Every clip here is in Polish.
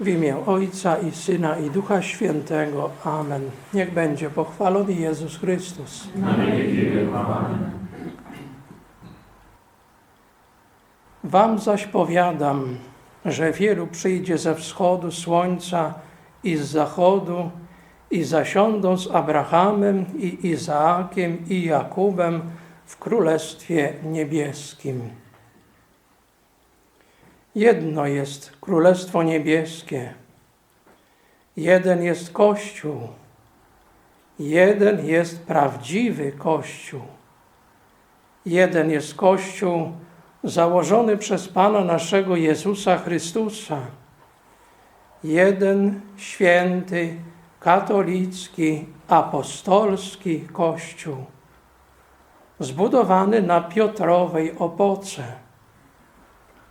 W imię Ojca i Syna i Ducha Świętego. Amen. Niech będzie pochwalony Jezus Chrystus. Wam zaś powiadam, że wielu przyjdzie ze wschodu słońca i z zachodu i zasiądą z Abrahamem i Izaakiem i Jakubem w Królestwie Niebieskim. Jedno jest Królestwo Niebieskie, jeden jest Kościół, jeden jest prawdziwy Kościół, jeden jest Kościół założony przez Pana naszego Jezusa Chrystusa, jeden święty, katolicki, apostolski Kościół, zbudowany na Piotrowej opoce.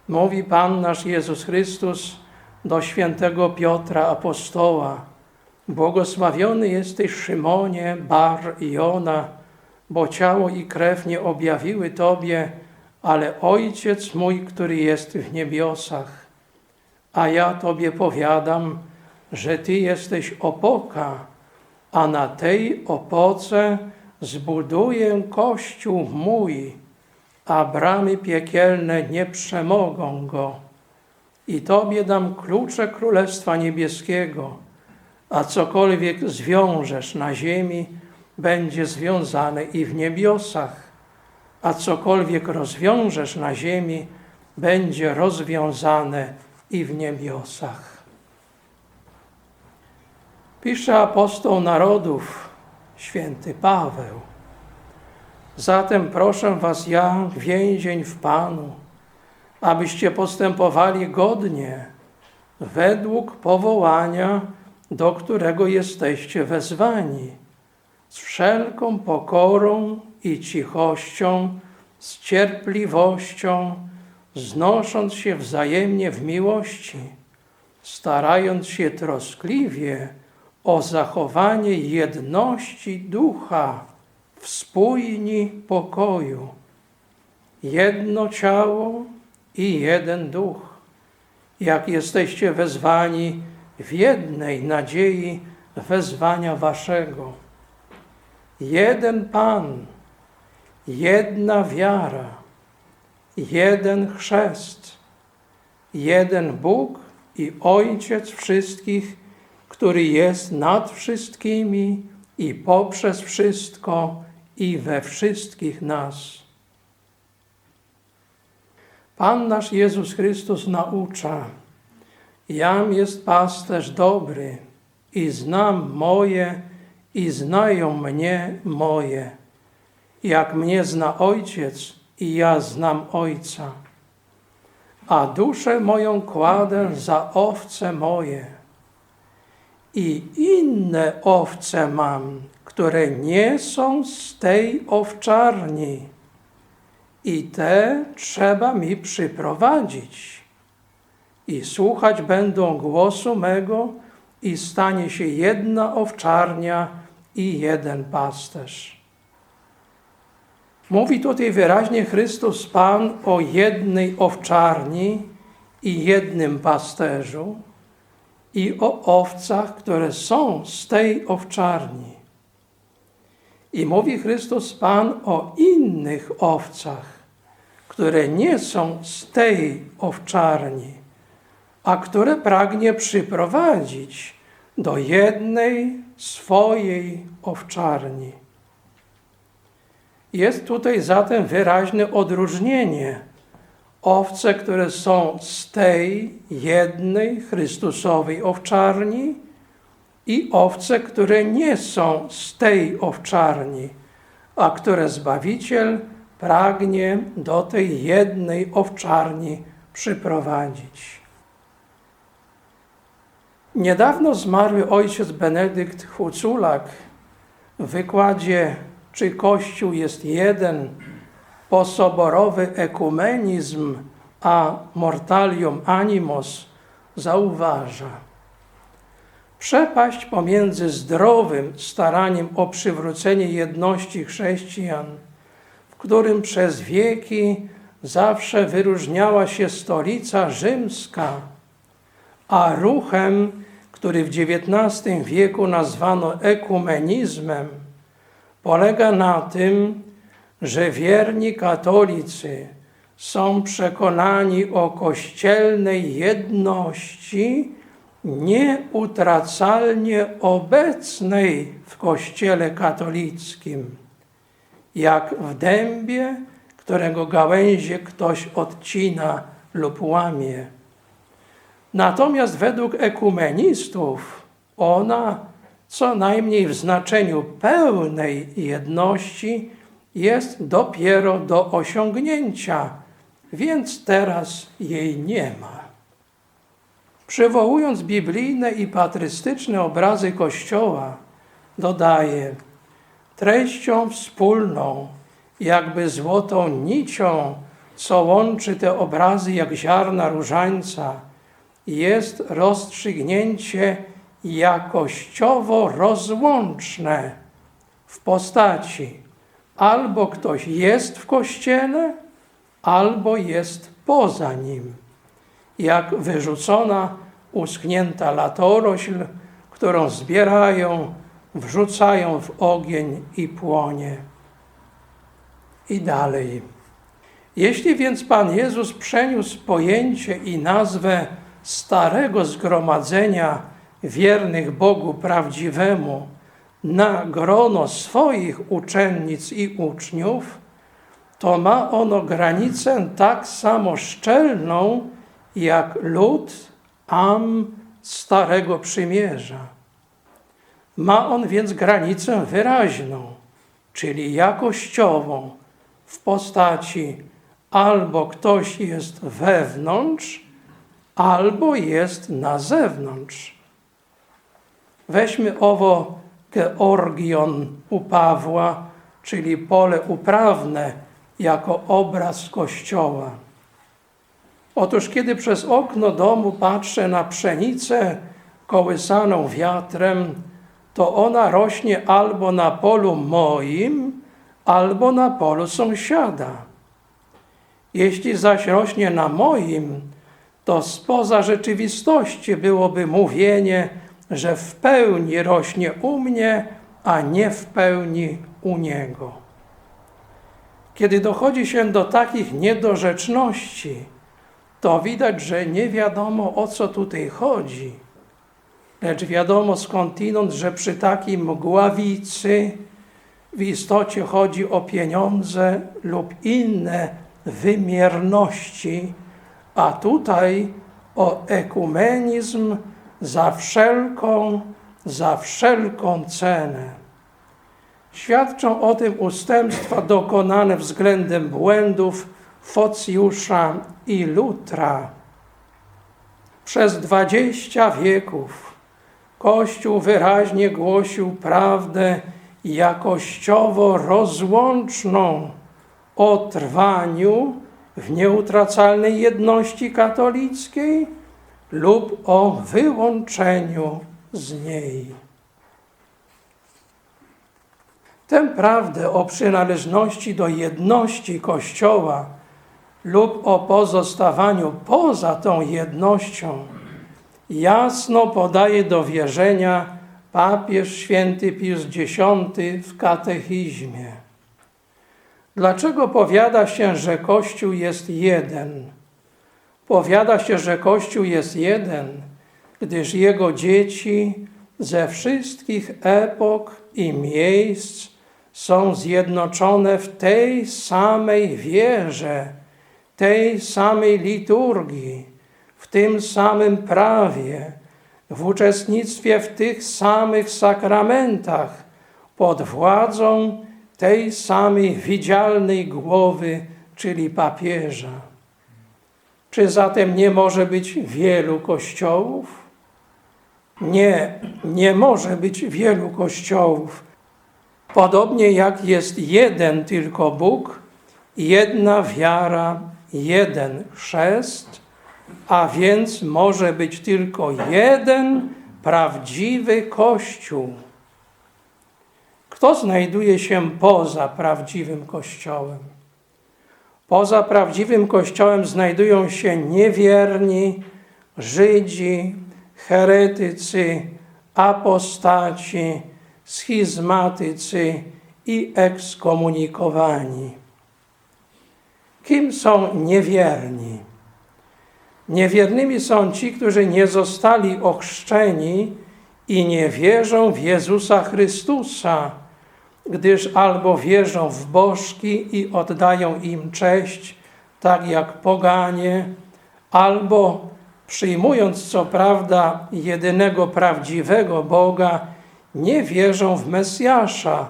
Mówi Pan nasz Jezus Chrystus do świętego Piotra apostoła: Błogosławiony jesteś Szymonie, Bar i Jona, bo ciało i krew nie objawiły Tobie, ale Ojciec mój, który jest w niebiosach. A ja Tobie powiadam, że Ty jesteś opoka, a na tej opoce zbuduję Kościół mój a bramy piekielne nie przemogą go. I Tobie dam klucze Królestwa Niebieskiego, a cokolwiek zwiążesz na ziemi, będzie związane i w niebiosach, a cokolwiek rozwiążesz na ziemi, będzie rozwiązane i w niebiosach. Pisze apostoł narodów, święty Paweł. Zatem proszę was ja, więzień w Panu, abyście postępowali godnie, według powołania, do którego jesteście wezwani, z wszelką pokorą i cichością, z cierpliwością, znosząc się wzajemnie w miłości, starając się troskliwie o zachowanie jedności ducha wspójni pokoju, jedno ciało i jeden duch, jak jesteście wezwani w jednej nadziei wezwania waszego. Jeden Pan, jedna wiara, jeden chrzest, jeden Bóg i Ojciec wszystkich, który jest nad wszystkimi i poprzez wszystko i we wszystkich nas. Pan nasz Jezus Chrystus naucza, jam jest pasterz dobry i znam moje i znają mnie moje, jak mnie zna Ojciec i ja znam Ojca. A duszę moją kładę za owce moje. I inne owce mam, które nie są z tej owczarni i te trzeba mi przyprowadzić. I słuchać będą głosu mego, i stanie się jedna owczarnia i jeden pasterz. Mówi tutaj wyraźnie Chrystus Pan o jednej owczarni i jednym pasterzu i o owcach, które są z tej owczarni. I mówi Chrystus Pan o innych owcach, które nie są z tej owczarni, a które pragnie przyprowadzić do jednej swojej owczarni. Jest tutaj zatem wyraźne odróżnienie. Owce, które są z tej jednej Chrystusowej owczarni i owce, które nie są z tej owczarni, a które Zbawiciel pragnie do tej jednej owczarni przyprowadzić. Niedawno zmarły ojciec Benedykt Huculak w wykładzie Czy Kościół jest jeden, posoborowy ekumenizm a mortalium animos zauważa. Przepaść pomiędzy zdrowym staraniem o przywrócenie jedności chrześcijan, w którym przez wieki zawsze wyróżniała się stolica rzymska, a ruchem, który w XIX wieku nazwano ekumenizmem, polega na tym, że wierni katolicy są przekonani o kościelnej jedności nieutracalnie obecnej w Kościele katolickim, jak w dębie, którego gałęzie ktoś odcina lub łamie. Natomiast według ekumenistów ona, co najmniej w znaczeniu pełnej jedności, jest dopiero do osiągnięcia, więc teraz jej nie ma. Przywołując biblijne i patrystyczne obrazy Kościoła, dodaje, treścią wspólną, jakby złotą nicią, co łączy te obrazy jak ziarna różańca, jest rozstrzygnięcie jakościowo rozłączne w postaci albo ktoś jest w kościele, albo jest poza nim. Jak wyrzucona, uschnięta latorośl, którą zbierają, wrzucają w ogień i płonie. I dalej. Jeśli więc Pan Jezus przeniósł pojęcie i nazwę starego zgromadzenia wiernych Bogu prawdziwemu na grono swoich uczennic i uczniów, to ma ono granicę tak samo szczelną jak lud Am Starego Przymierza. Ma on więc granicę wyraźną, czyli jakościową, w postaci albo ktoś jest wewnątrz, albo jest na zewnątrz. Weźmy owo Georgion u Pawła, czyli pole uprawne, jako obraz Kościoła. Otóż kiedy przez okno domu patrzę na pszenicę kołysaną wiatrem, to ona rośnie albo na polu moim, albo na polu sąsiada. Jeśli zaś rośnie na moim, to spoza rzeczywistości byłoby mówienie, że w pełni rośnie u mnie, a nie w pełni u niego. Kiedy dochodzi się do takich niedorzeczności, to widać, że nie wiadomo o co tutaj chodzi. Lecz wiadomo skądinąd, że przy takiej mgławicy w istocie chodzi o pieniądze lub inne wymierności, a tutaj o ekumenizm za wszelką, za wszelką cenę. Świadczą o tym ustępstwa dokonane względem błędów Focjusza i Lutra. Przez dwadzieścia wieków Kościół wyraźnie głosił prawdę jakościowo rozłączną o trwaniu w nieutracalnej jedności katolickiej lub o wyłączeniu z niej. Tę prawdę o przynależności do jedności Kościoła lub o pozostawaniu poza tą jednością jasno podaje do wierzenia papież święty Pius X w katechizmie. Dlaczego powiada się, że Kościół jest jeden? Powiada się, że Kościół jest jeden, gdyż jego dzieci ze wszystkich epok i miejsc są zjednoczone w tej samej wierze, tej samej liturgii, w tym samym prawie, w uczestnictwie w tych samych sakramentach, pod władzą tej samej widzialnej głowy, czyli papieża. Czy zatem nie może być wielu kościołów? Nie, nie może być wielu kościołów. Podobnie jak jest jeden tylko Bóg, jedna wiara, jeden chrzest, a więc może być tylko jeden prawdziwy Kościół. Kto znajduje się poza prawdziwym Kościołem? Poza prawdziwym Kościołem znajdują się niewierni, Żydzi, heretycy, apostaci, schizmatycy i ekskomunikowani. Kim są niewierni? Niewiernymi są ci, którzy nie zostali ochrzczeni i nie wierzą w Jezusa Chrystusa, gdyż albo wierzą w bożki i oddają im cześć, tak jak poganie, albo przyjmując co prawda jedynego prawdziwego Boga, nie wierzą w Mesjasza,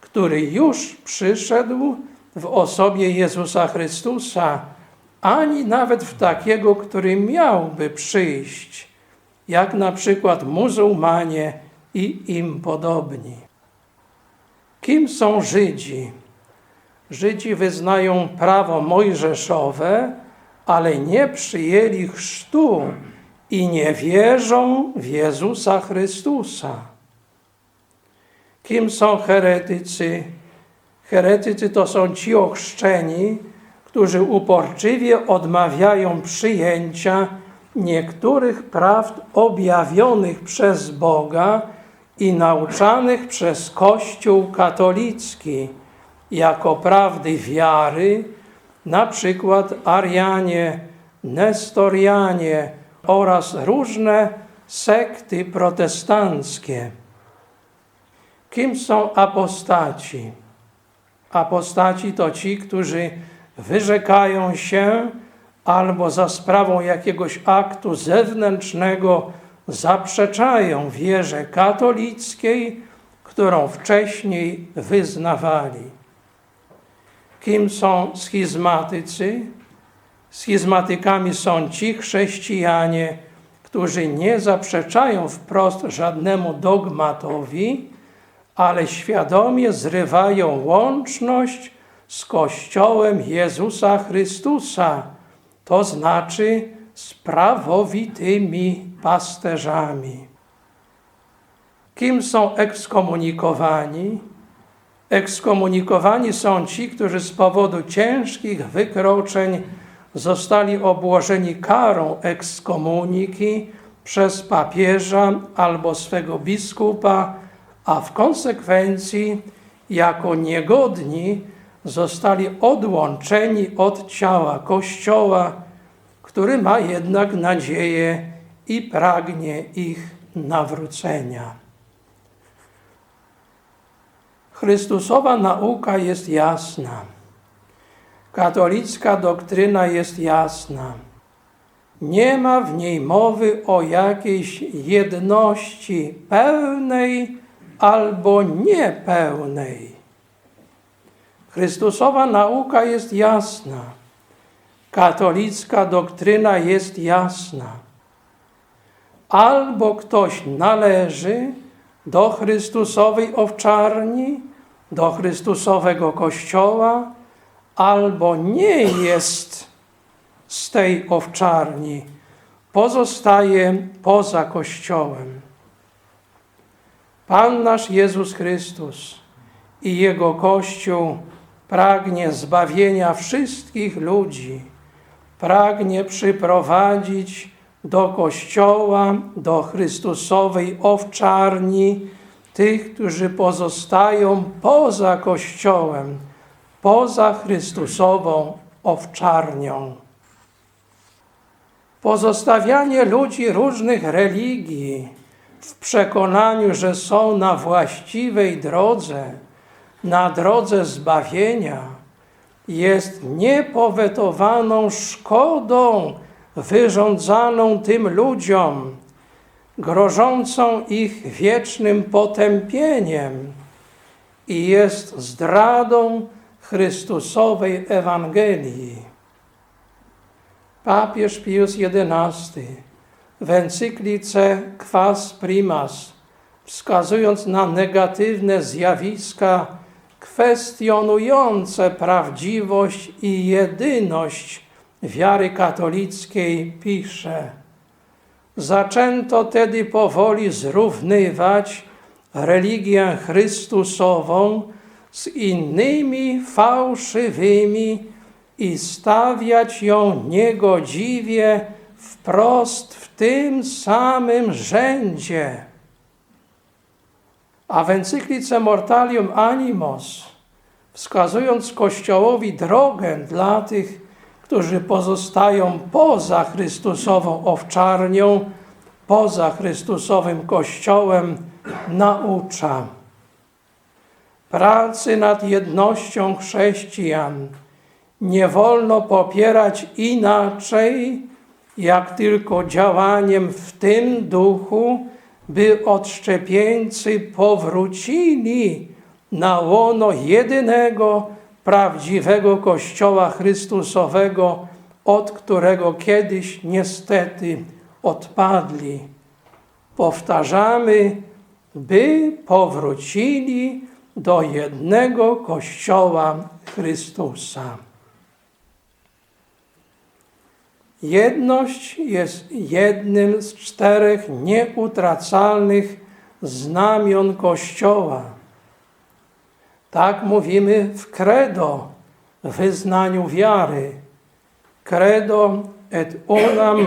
który już przyszedł w osobie Jezusa Chrystusa, ani nawet w takiego, który miałby przyjść, jak na przykład muzułmanie i im podobni. Kim są Żydzi? Żydzi wyznają prawo mojżeszowe, ale nie przyjęli chrztu i nie wierzą w Jezusa Chrystusa. Kim są heretycy? Heretycy to są ci ochrzczeni, którzy uporczywie odmawiają przyjęcia niektórych prawd objawionych przez Boga i nauczanych przez Kościół katolicki jako prawdy wiary, na przykład Arianie, Nestorianie oraz różne sekty protestanckie. Kim są apostaci? Apostaci to ci, którzy wyrzekają się albo za sprawą jakiegoś aktu zewnętrznego zaprzeczają wierze katolickiej, którą wcześniej wyznawali. Kim są schizmatycy? Schizmatykami są ci chrześcijanie, którzy nie zaprzeczają wprost żadnemu dogmatowi, ale świadomie zrywają łączność z Kościołem Jezusa Chrystusa, to znaczy z prawowitymi pasterzami. Kim są ekskomunikowani? Ekskomunikowani są ci, którzy z powodu ciężkich wykroczeń zostali obłożeni karą ekskomuniki przez papieża albo swego biskupa, a w konsekwencji jako niegodni zostali odłączeni od ciała Kościoła, który ma jednak nadzieję i pragnie ich nawrócenia. Chrystusowa nauka jest jasna. Katolicka doktryna jest jasna. Nie ma w niej mowy o jakiejś jedności pełnej albo niepełnej. Chrystusowa nauka jest jasna. Katolicka doktryna jest jasna. Albo ktoś należy do Chrystusowej owczarni, do Chrystusowego Kościoła, albo nie jest z tej owczarni, pozostaje poza Kościołem. Pan nasz Jezus Chrystus i Jego Kościół pragnie zbawienia wszystkich ludzi, pragnie przyprowadzić do Kościoła, do Chrystusowej owczarni tych, którzy pozostają poza Kościołem, poza Chrystusową owczarnią. Pozostawianie ludzi różnych religii w przekonaniu, że są na właściwej drodze, na drodze zbawienia, jest niepowetowaną szkodą wyrządzaną tym ludziom, grożącą ich wiecznym potępieniem i jest zdradą Chrystusowej Ewangelii. Papież Pius XI w encyklice Quas Primas, wskazując na negatywne zjawiska kwestionujące prawdziwość i jedyność wiary katolickiej, pisze: Zaczęto tedy powoli zrównywać religię Chrystusową z innymi fałszywymi i stawiać ją niegodziwie wprost w tym samym rzędzie. A w encyklice Mortalium Animos, wskazując Kościołowi drogę dla tych, którzy pozostają poza Chrystusową owczarnią, poza Chrystusowym Kościołem, naucza pracy nad jednością chrześcijan nie wolno popierać inaczej, jak tylko działaniem w tym duchu, by odszczepieńcy powrócili na łono jedynego, prawdziwego Kościoła Chrystusowego, od którego kiedyś niestety odpadli. Powtarzamy, by powrócili do jednego Kościoła Chrystusa. Jedność jest jednym z czterech nieutracalnych znamion Kościoła. Tak mówimy w credo, wyznaniu wiary. Credo et unam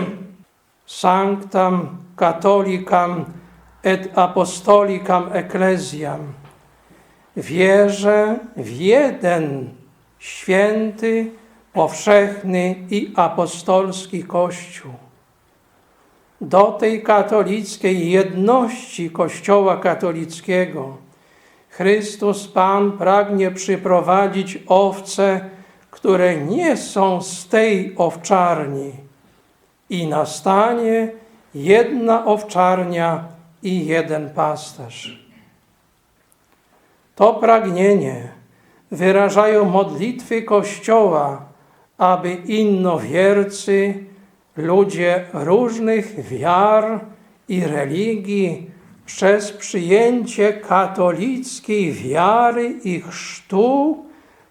sanctam catholicam et apostolicam ecclesiam. Wierzę w jeden święty, powszechny i apostolski Kościół. Do tej katolickiej jedności Kościoła katolickiego Chrystus Pan pragnie przyprowadzić owce, które nie są z tej owczarni i nastanie jedna owczarnia i jeden pasterz. To pragnienie wyrażają modlitwy Kościoła, aby innowiercy, ludzie różnych wiar i religii przez przyjęcie katolickiej wiary i chrztu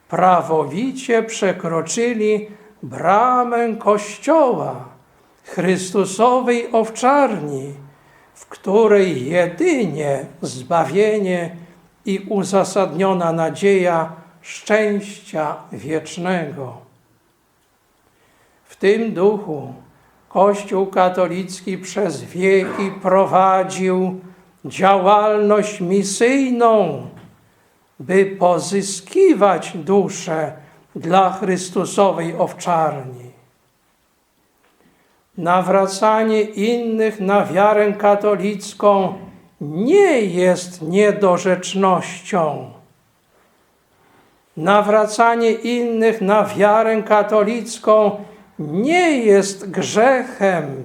prawowicie przekroczyli bramę Kościoła, Chrystusowej owczarni, w której jedynie zbawienie i uzasadniona nadzieja szczęścia wiecznego tym duchu Kościół katolicki przez wieki prowadził działalność misyjną, by pozyskiwać dusze dla Chrystusowej owczarni. Nawracanie innych na wiarę katolicką nie jest niedorzecznością. Nawracanie innych na wiarę katolicką nie jest grzechem.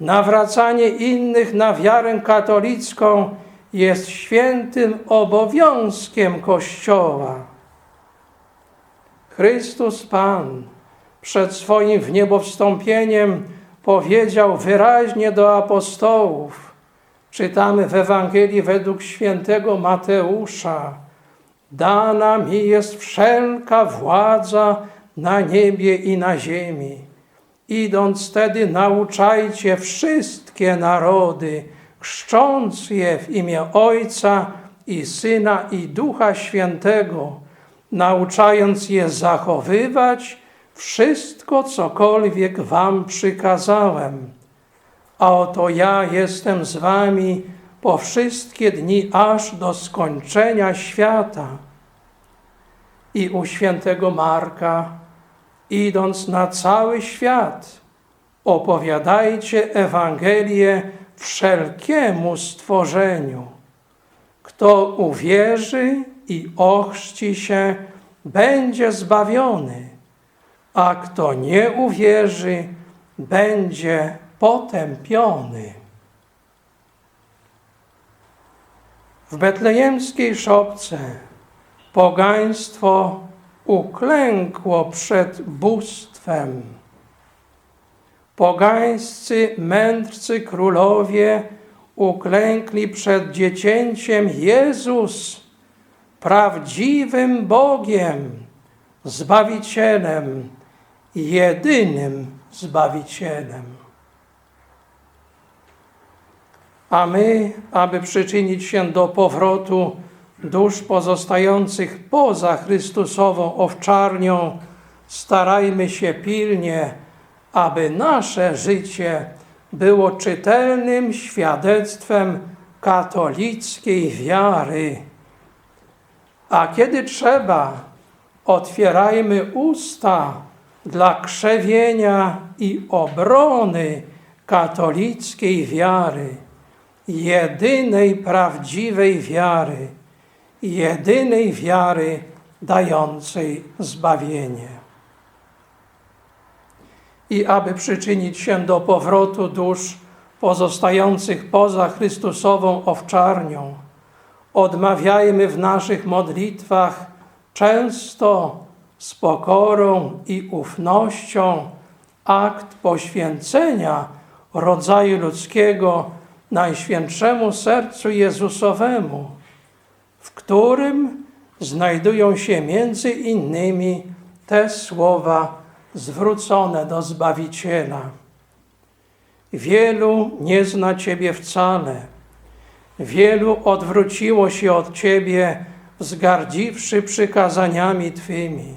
Nawracanie innych na wiarę katolicką jest świętym obowiązkiem Kościoła. Chrystus Pan przed swoim wniebowstąpieniem powiedział wyraźnie do apostołów, czytamy w Ewangelii według świętego Mateusza, dana mi jest wszelka władza na niebie i na ziemi. Idąc tedy nauczajcie wszystkie narody, chrzcząc je w imię Ojca i Syna i Ducha Świętego, nauczając je zachowywać wszystko, cokolwiek wam przykazałem. A oto ja jestem z wami po wszystkie dni aż do skończenia świata. I u świętego Marka, idąc na cały świat, opowiadajcie Ewangelię wszelkiemu stworzeniu. Kto uwierzy i ochrzci się, będzie zbawiony, a kto nie uwierzy, będzie potępiony. W betlejemskiej szopce pogaństwo uklękło przed bóstwem. Pogańscy mędrcy królowie uklękli przed dziecięciem Jezus, prawdziwym Bogiem, Zbawicielem, jedynym Zbawicielem. A my, aby przyczynić się do powrotu dusz pozostających poza Chrystusową owczarnią, starajmy się pilnie, aby nasze życie było czytelnym świadectwem katolickiej wiary. A kiedy trzeba, otwierajmy usta dla krzewienia i obrony katolickiej wiary, jedynej prawdziwej wiary, jedynej wiary dającej zbawienie. I aby przyczynić się do powrotu dusz pozostających poza Chrystusową owczarnią, odmawiajmy w naszych modlitwach często z pokorą i ufnością akt poświęcenia rodzaju ludzkiego Najświętszemu Sercu Jezusowemu, w którym znajdują się między innymi te słowa zwrócone do Zbawiciela. Wielu nie zna Ciebie wcale, wielu odwróciło się od Ciebie, wzgardziwszy przykazaniami Twymi.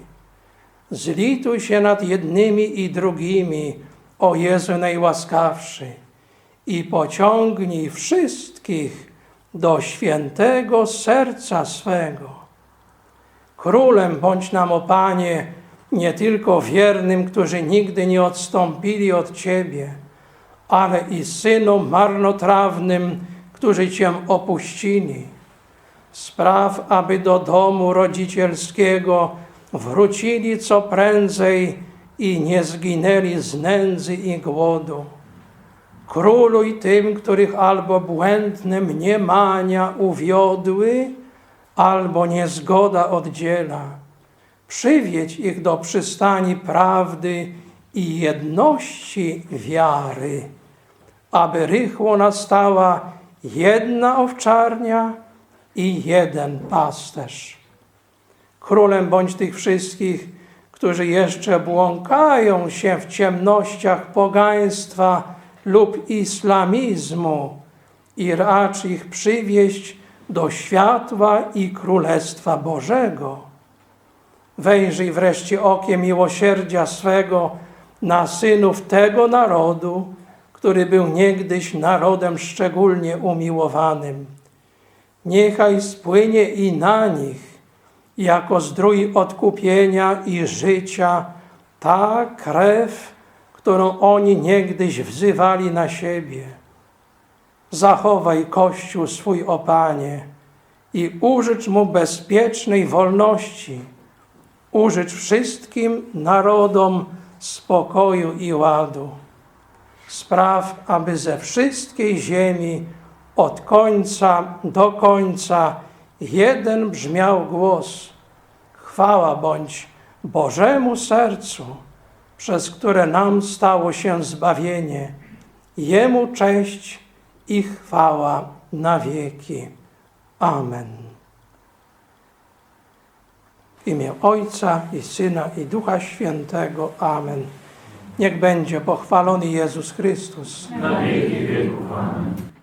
Zlituj się nad jednymi i drugimi, o Jezu najłaskawszy, i pociągnij wszystkich do świętego serca swego. Królem bądź nam, o Panie, nie tylko wiernym, którzy nigdy nie odstąpili od Ciebie, ale i synom marnotrawnym, którzy Cię opuścili. Spraw, aby do domu rodzicielskiego wrócili co prędzej i nie zginęli z nędzy i głodu. Króluj tym, których albo błędne mniemania uwiodły, albo niezgoda oddziela. Przywiedź ich do przystani prawdy i jedności wiary, aby rychło nastała jedna owczarnia i jeden pasterz. Królem bądź tych wszystkich, którzy jeszcze błąkają się w ciemnościach pogaństwa lub islamizmu i racz ich przywieść do światła i Królestwa Bożego. Wejrzyj wreszcie okiem miłosierdzia swego na synów tego narodu, który był niegdyś narodem szczególnie umiłowanym. Niechaj spłynie i na nich, jako zdrój odkupienia i życia, ta krew, którą oni niegdyś wzywali na siebie. Zachowaj Kościół swój, o Panie, i użycz mu bezpiecznej wolności. Użycz wszystkim narodom spokoju i ładu. Spraw, aby ze wszystkiej ziemi od końca do końca jeden brzmiał głos. Chwała bądź Bożemu sercu przez które nam stało się zbawienie. Jemu cześć i chwała na wieki. Amen. W imię Ojca i Syna i Ducha Świętego. Amen. Niech będzie pochwalony Jezus Chrystus. Na wieki wieków. Amen.